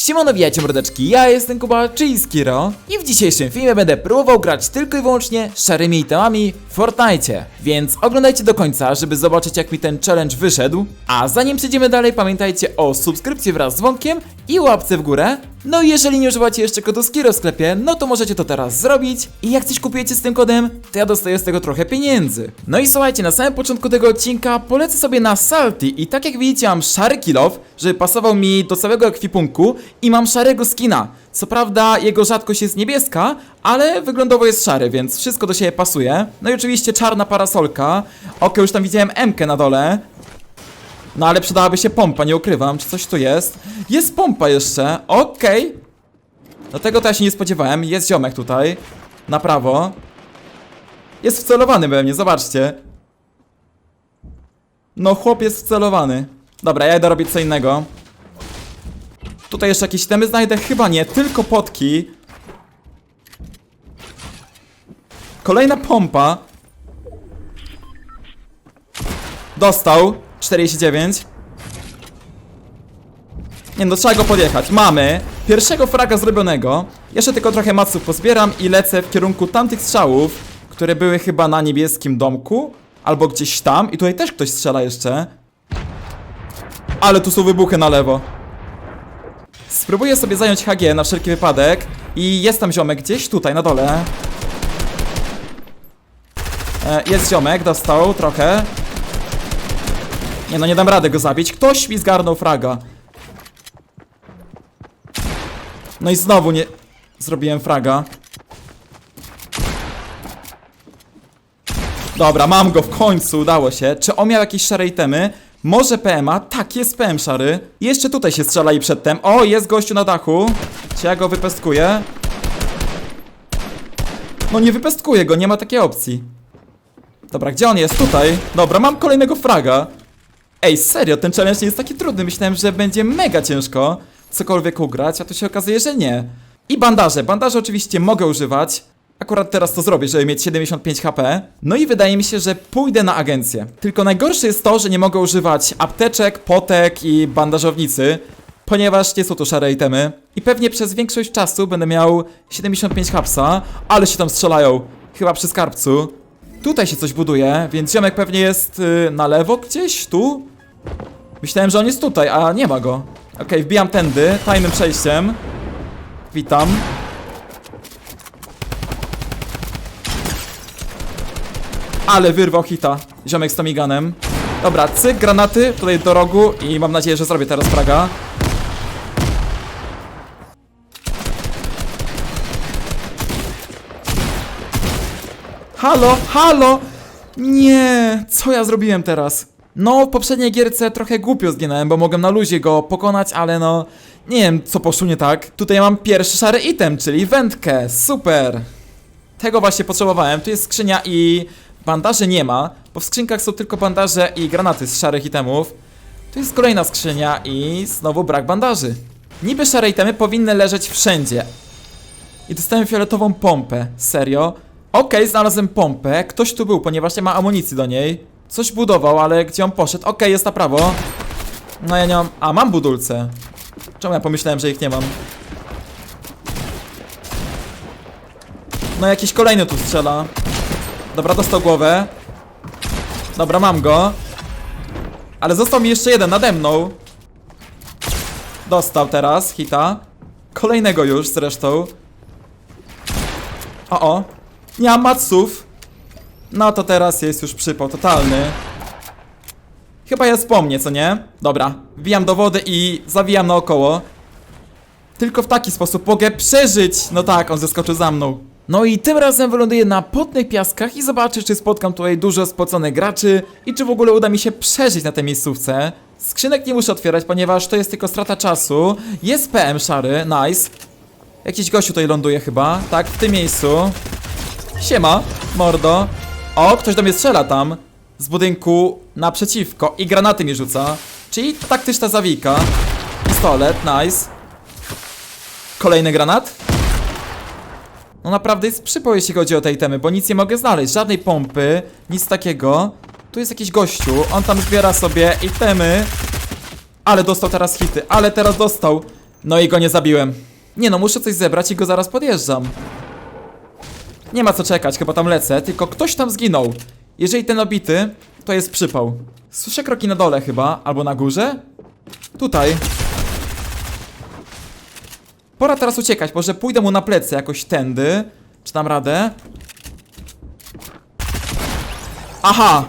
Siemano, witajcie mordeczki, ja jestem Kuba, czyli Skiro i w dzisiejszym filmie będę próbował grać tylko i wyłącznie szarymi itemami w Fortnite. Więc oglądajcie do końca, żeby zobaczyć jak mi ten challenge wyszedł. A zanim przejdziemy dalej, pamiętajcie o subskrypcji wraz z dzwonkiem i łapce w górę. No i jeżeli nie używacie jeszcze kodu Skiro w sklepie, no to możecie to teraz zrobić i jak coś kupujecie z tym kodem, to ja dostaję z tego trochę pieniędzy. No i słuchajcie, na samym początku tego odcinka polecę sobie na Salty i tak jak widzicie mam szary kilof, żeby pasował mi do całego ekwipunku i mam szarego skina. Co prawda jego rzadkość jest niebieska, ale wyglądowo jest szary, więc wszystko do siebie pasuje. No i oczywiście czarna parasolka. Okej, już tam widziałem M-kę na dole. No ale przydałaby się pompa, nie ukrywam, czy coś tu jest. Jest pompa jeszcze, okej. No tego to ja się nie spodziewałem, jest ziomek tutaj. Na prawo. Jest wcelowany we mnie, zobaczcie. No chłop jest wcelowany. Dobra, ja idę robić co innego. Tutaj jeszcze jakieś temy znajdę? Chyba nie, tylko potki. Kolejna pompa. Dostał. 49. Nie no, trzeba go podjechać. Mamy pierwszego fraga zrobionego. Jeszcze tylko trochę maców pozbieram i lecę w kierunku tamtych strzałów, które były chyba na niebieskim domku. Albo gdzieś tam. I tutaj też ktoś strzela jeszcze. Ale tu są wybuchy na lewo. Spróbuję sobie zająć HG na wszelki wypadek. I jest tam ziomek gdzieś tutaj na dole. E, jest ziomek, dostał trochę. Nie no, nie dam rady go zabić. Ktoś mi zgarnął fraga. No i znowu nie... Zrobiłem fraga. Dobra, mam go w końcu, udało się. Czy on miał jakieś szare itemy? Może PMA? Tak, jest PM szary. Jeszcze tutaj się strzela i przedtem. O, jest gościu na dachu. Czy ja go wypestkuję? No nie wypestkuję go, nie ma takiej opcji. Dobra, gdzie on jest? Tutaj. Dobra, mam kolejnego fraga. Ej, serio, ten challenge nie jest taki trudny. Myślałem, że będzie mega ciężko cokolwiek ugrać, a tu się okazuje, że nie. I bandaże. Bandaże oczywiście mogę używać. Akurat teraz to zrobię, żeby mieć 75 HP. No i wydaje mi się, że pójdę na agencję. Tylko najgorsze jest to, że nie mogę używać apteczek, potek i bandażownicy, ponieważ nie są to szare itemy. I pewnie przez większość czasu będę miał 75 hapsa, ale się tam strzelają. Chyba przy skarbcu. Tutaj się coś buduje, więc ziomek pewnie jest y, na lewo gdzieś, tu? Myślałem, że on jest tutaj, a nie ma go. Okej, wbijam tędy, tajnym przejściem. Witam. Ale wyrwał hita. Ziomek z Tomiganem. Dobra, cyk, granaty tutaj do rogu i mam nadzieję, że zrobię teraz fraga. Halo, halo! Nie, co ja zrobiłem teraz? No, w poprzedniej gierce trochę głupio zginąłem, bo mogłem na luzie go pokonać, ale no... Nie wiem, co poszło nie tak. Tutaj mam pierwszy szary item, czyli wędkę. Super! Tego właśnie potrzebowałem. Tu jest skrzynia i bandaży nie ma, bo w skrzynkach są tylko bandaże i granaty z szarych itemów. Tu jest kolejna skrzynia i znowu brak bandaży. Niby szare itemy powinny leżeć wszędzie. I dostałem fioletową pompę. Serio? Okej, znalazłem pompę. Ktoś tu był, ponieważ nie ma amunicji do niej. Coś budował, ale gdzie on poszedł? Okej, jest na prawo. No ja nie mam... A, mam budulce. Czemu ja pomyślałem, że ich nie mam? No jakiś kolejny tu strzela. Dobra, dostał głowę. Dobra, mam go. Ale został mi jeszcze jeden nade mną. Dostał teraz hita. Kolejnego już zresztą. O, o. Nie mam maców. No to teraz jest już przypał totalny. Chyba jest po mnie, co nie? Dobra, wbijam do wody i zawijam naokoło. Tylko w taki sposób mogę przeżyć. No tak, on zeskoczył za mną. No i tym razem wyląduję na potnych piaskach i zobaczę, czy spotkam tutaj dużo spoconych graczy i czy w ogóle uda mi się przeżyć na tej miejscówce. Skrzynek nie muszę otwierać, ponieważ to jest tylko strata czasu. Jest PM szary, nice. Jakiś gościu tutaj ląduje chyba. Tak, w tym miejscu. Siema, mordo. O, ktoś do mnie strzela tam. Z budynku naprzeciwko i granaty mi rzuca. Czyli taktyczna zawijka. Pistolet, nice. Kolejny granat. No naprawdę jest przypał, jeśli chodzi o te itemy, bo nic nie mogę znaleźć. Żadnej pompy, nic takiego. Tu jest jakiś gościu, on tam zbiera sobie itemy. Ale dostał teraz hity, ale teraz dostał. No i go nie zabiłem. Nie no, muszę coś zebrać i go zaraz podjeżdżam. Nie ma co czekać, chyba tam lecę, tylko ktoś tam zginął. Jeżeli ten obity, to jest przypał. Słyszę kroki na dole chyba, albo na górze? Tutaj. Pora teraz uciekać, może pójdę mu na plecy jakoś tędy. Czy dam radę? Aha!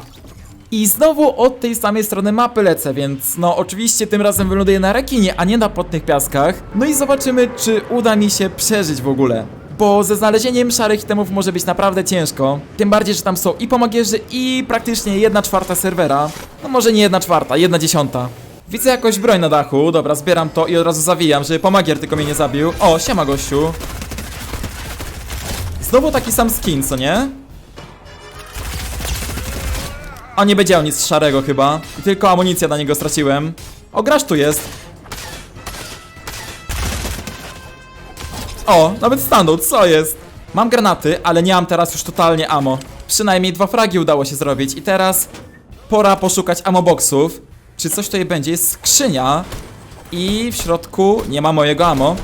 I znowu od tej samej strony mapy lecę, więc no oczywiście tym razem wyląduję na rekinie, a nie na potnych piaskach. No i zobaczymy, czy uda mi się przeżyć w ogóle. Bo ze znalezieniem szarych itemów może być naprawdę ciężko. Tym bardziej, że tam są i pomagierzy, i praktycznie jedna czwarta serwera. No może nie jedna czwarta, jedna dziesiąta. Widzę jakąś broń na dachu, dobra, zbieram to i od razu zawijam, żeby pomagier tylko mnie nie zabił. O, siema gościu. Znowu taki sam skin, co nie? On nie będzie nic szarego chyba. I tylko amunicję na niego straciłem. O, gracz tu jest. O, nawet stanął, co jest? Mam granaty, ale nie mam teraz już totalnie ammo. Przynajmniej dwa fragi udało się zrobić i teraz pora poszukać amoboxów. Czy coś tutaj będzie? Jest skrzynia i w środku nie ma mojego ammo.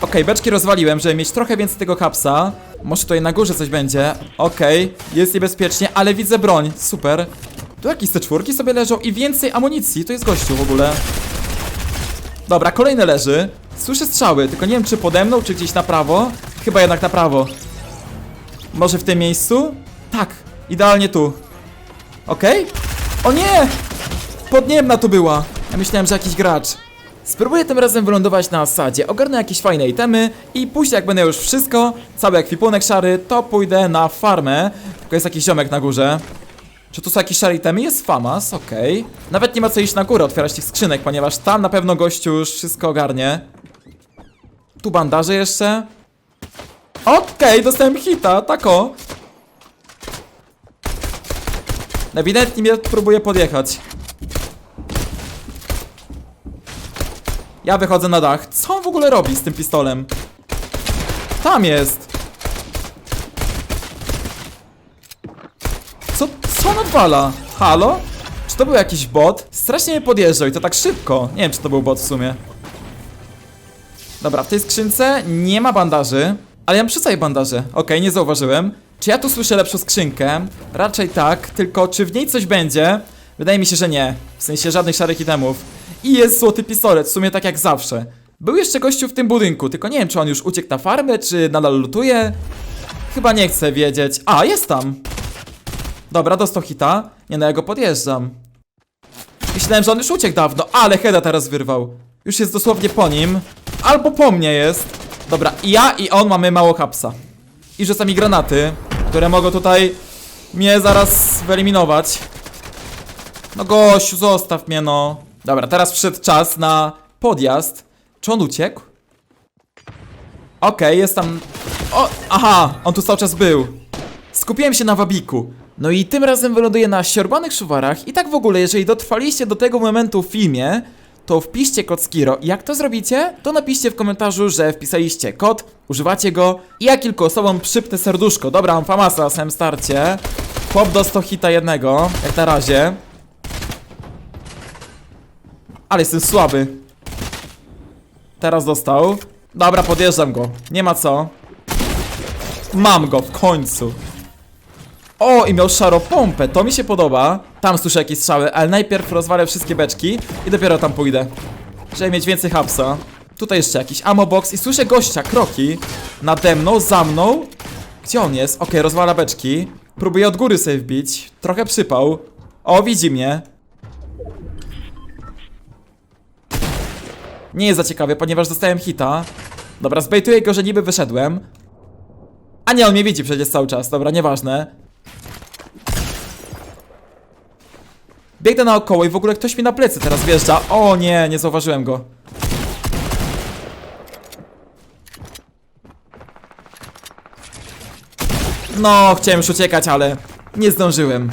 Okej, beczki rozwaliłem, żeby mieć trochę więcej tego kapsa. Może tutaj na górze coś będzie. Okej, jest niebezpiecznie, ale widzę broń. Super. Tu jakieś te czwórki sobie leżą i więcej amunicji. To jest gościu w ogóle. Dobra, kolejny leży. Słyszę strzały, tylko nie wiem czy pode mną, czy gdzieś na prawo. Chyba jednak na prawo. Może w tym miejscu? Tak, idealnie tu. Okej? O nie! Podniemna tu była. Ja myślałem, że jakiś gracz. Spróbuję tym razem wylądować na osadzie, ogarnę jakieś fajne itemy i później jak będę już wszystko, cały ekwipunek szary, to pójdę na farmę. Tylko jest jakiś ziomek na górze. Czy tu są jakieś szare itemy? Jest famas, okej. Nawet nie ma co iść na górę, otwierać tych skrzynek, ponieważ tam na pewno gościu już wszystko ogarnie. Tu bandaże jeszcze. Okej, dostałem hita, tako. Ewidentnie mnie próbuje podjechać. Ja wychodzę na dach. Co on w ogóle robi z tym pistolem? Tam jest. Co, co on odwala? Halo? Czy to był jakiś bot? Strasznie mnie podjeżdżał i to tak szybko. Nie wiem, czy to był bot w sumie. Dobra, w tej skrzynce nie ma bandaży. Ale ja mam przy sobie bandaże. Okej, nie zauważyłem. Czy ja tu słyszę lepszą skrzynkę? Raczej tak, tylko czy w niej coś będzie? Wydaje mi się, że nie. W sensie żadnych szarych itemów. I jest złoty pistolet, w sumie tak jak zawsze. Był jeszcze gościu w tym budynku, tylko nie wiem, czy on już uciekł na farmę, czy nadal lutuje. Chyba nie chcę wiedzieć. A, jest tam. Dobra, dostał hita. Nie no, ja go podjeżdżam. Myślałem, że on już uciekł dawno, ale Heda teraz wyrwał. Już jest dosłownie po nim. Albo po mnie jest. Dobra, i ja i on mamy mało hapsa. I rzuca mi granaty, które mogą tutaj mnie zaraz wyeliminować. No gościu, zostaw mnie no. Dobra, teraz przyszedł czas na podjazd. Czy on uciekł? Okej, jest tam... O, aha, on tu cały czas był. Skupiłem się na wabiku. No i tym razem wyląduję na ściorbanych szuwarach i tak w ogóle, jeżeli dotrwaliście do tego momentu w filmie, to wpiszcie kod Skiro. Jak to zrobicie? To napiszcie w komentarzu, że wpisaliście kod, używacie go i ja kilku osobom przypnę serduszko. Dobra, mam famasa na samym starcie. Chłop dostał hita jednego, jak na razie. Ale jestem słaby. Teraz dostał. Dobra, podjeżdżam go. Nie ma co. Mam go w końcu. O, i miał szarą pompę, to mi się podoba. Tam słyszę jakieś strzały, ale najpierw rozwalę wszystkie beczki i dopiero tam pójdę. Żeby mieć więcej hapsa. Tutaj jeszcze jakiś ammo box i słyszę gościa, kroki. Nade mną, za mną. Gdzie on jest? Okej, rozwala beczki. Próbuję od góry sobie wbić. Trochę przypał. O, widzi mnie. Nie jest za ciekawie, ponieważ dostałem hita. Dobra, zbejtuję go, że niby wyszedłem. A nie, on mnie widzi przecież cały czas. Dobra, nieważne. Biegnę naokoło i w ogóle ktoś mi na plecy teraz wjeżdża. O nie, nie zauważyłem go. No, chciałem już uciekać, ale nie zdążyłem.